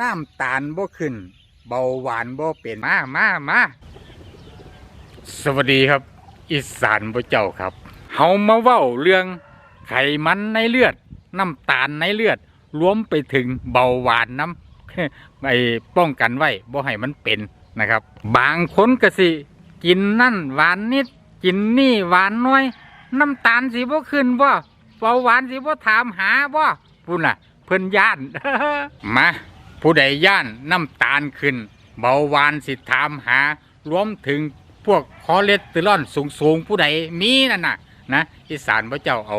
น้ำตาลบ่ขึ้น เบาหวานบ่เป็นมามามาสวัสดีครับ อีสานบ่เจ้าครับเฮามาเว้าเรื่องไขมันในเลือด น้ำตาลในเลือด รวมไปถึงเบาหวานน้ำไอ้ป้องกันไว้บ่ให้มันเป็นนะครับ บางคนก็สิ กินนั่นหวานนิด กินนี่หวานน้อย น้ำตาลสิบ่ขึ้นบ่เบาหวานสิบ่ถามหาบ่พูดน่ะ เพิ่นย่านมา ผู้ใดย่านน้ำตาลขึ้น เบาหวานสิถามหา รวมถึงพวกคอเลสเตอรอลสูงๆ ผู้ใดมีนั่นน่ะนะอีสานพระเจ้าเอา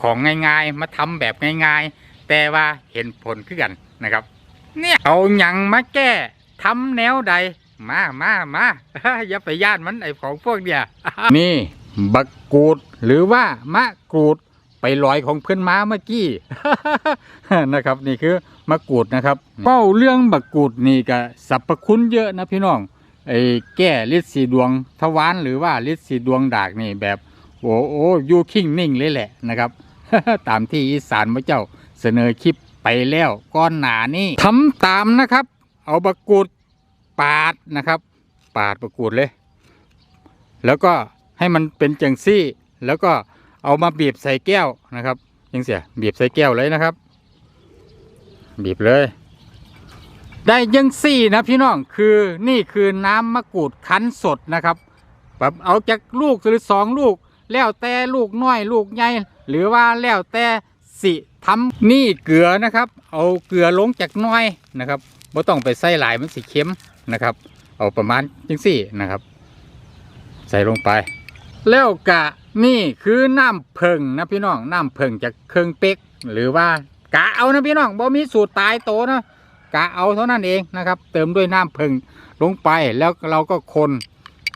ของง่ายๆ มาทำแบบง่ายๆ แต่ว่าเห็นผลขึ้นกันนะครับ เนี่ยเอาหยังมาแก้ทำแนวใด มามามาอย่าไปย่านมันไอของพวกเดียนี่บักกูดหรือว่ามะกรูด ลอยของเพื่อนม้าเมื่อกี้ นะครับ นี่คือมะกรูดนะครับเป้าเรื่องบักกูดนี่ก็สรรพคุณเยอะนะพี่น้องไอ้แก้ฤทธิ์สีดวงทวารหรือว่าฤทธิ์สีดวงดากนี่แบบ โอ้โอ้ยูคิงนิ่งเลยแหละนะครับ ตามที่อีสานพระเจ้าเสนอคลิปไปแล้วก้อนหนานี่ทำตามนะครับ เอาบักกูดปาดนะครับ ปาดบักกูดเลย แล้วก็ให้มันเป็นจังซี่แล้วก็ เอามาบีบใส่แก้วนะครับยังเสียบีบใส่แก้วเลยนะครับ บีบเลย ได้ยังซี่นะพี่น้องคือนี่คือน้ำมะกรูดคั้นสดนะครับแบบเอาจากลูกหรือสองลูก แล้วแต่ลูกน้อยลูกใหญ่หรือว่าแล้วแต่สิทำนี่เกลือนะครับ เอาเกลือลงจากน้อยนะครับไม่ต้องไปใส่หลายมันสิเค็มนะครับ เอาประมาณจังสี่นะครับ ใส่ลงไป แล้วกะ นี่คือน้ำเพิงนะพี่น้องน้ำเพิงจากเครื่องเป๊กหรือว่ากะเอานะพี่น้องบ่มีสูตรตายโตนะกะเอาเท่านั้นเองนะครับ เติมด้วยน้ำเพิงลงไปแล้วเราก็คน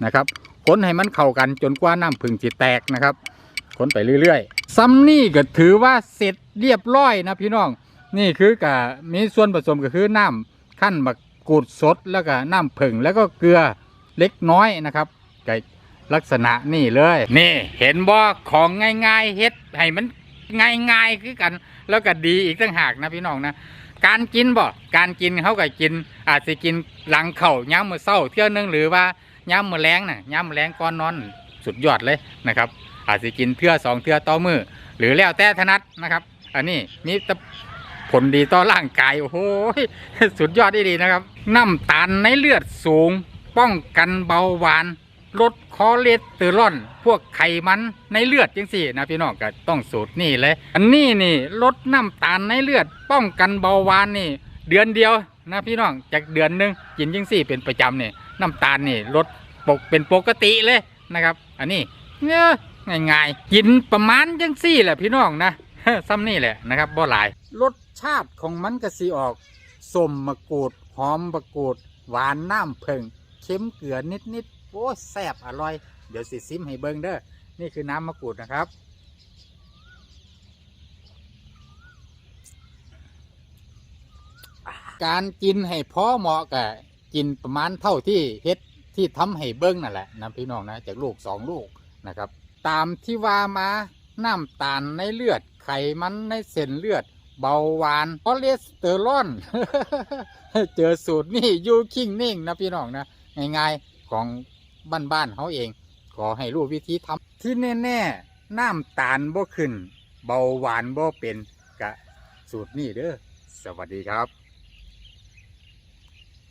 นะครับคนให้มันเข้ากันจนกว่าน้ำผึ้งจะแตกนะครับ คนไปเรื่อยๆซ้ำนี่ก็ถือว่าเสร็จเรียบร้อยนะพี่น้องนี่คือกะมีส่วนผสมก็คือน้ำขั้นบักกูดสดแล้วก็น้ำผึ้งแล้วก็เกลือเล็กน้อยนะครับไก็ ลักษณะนี่เลย นี่เห็นบ่ของง่ายๆเฮ็ดให้มันง่ายๆคือกัน แล้วก็ดีอีกต่างหากนะพี่น้องนะการกินบ่การกินเขาก็กิน อาจจะกินหลังเข่าย้ำมือเศร้าเที่ยวนึงหรือว่าย้ำมือแรงน่ะย้ำมือแรงก่อนนอนสุดยอดเลยนะครับ อาจจะกินเทื่อสองเทื่อต่อมือหรือแล้วแต่ถนัดนะครับ อันนี้มีแต่ผลดีต่อร่างกายโอ้โหสุดยอดดีนะครับ น้ำตาลในเลือดสูง ป้องกันเบาหวาน ลดคอเลสเตอรอลพวกไขมันในเลือดจังสี่นะพี่น้องก็ต้องสูตรนี่เลยอันนี้นี่ลดน้ำตาลในเลือด ป้องกันเบาหวานนี่ เดือนเดียวนะพี่น้องจากเดือนหนึ่งกินจังสี่เป็นประจำนี่น้ำตาลนี่ลดปกเป็นปกติเลยนะครับ อันนี้เนี่ยง่ายๆกินประมาณจังสี่แหละพี่น้องนะซ้ำนี่แหละนะครับบ่หลายรสชาติของมันก็สีออกส้มมะกรูดหอมมะกรูด หวานน้ำเพิงเค็มเกลือนิดๆ โอ้แซ่บอร่อย เดี๋ยวสิซิมให้เบิ่งเด้อ นี่คือน้ำมะกรูดนะครับ การกินให้พอเหมาะกับกินประมาณเท่าที่เฮ็ดที่ทำให้เบิ้งนั่นแหละนะพี่น้องนะจากลูกสองลูกนะครับ ตามที่ว่ามาน้ำตาลในเลือดไขมันในเส้นเลือด เบาหวานคอเลสเตอรอลเจอสูตรนี่ยูคิงนิ่งนะพี่น้องนะง่ายๆของ บ้านๆเขาเอง ขอให้รู้วิธีทำที่แน่ๆน้ำตาลบ่ขึ้น เบาหวานบ่เป็นกะสูตรนี่เด้อสวัสดีครับ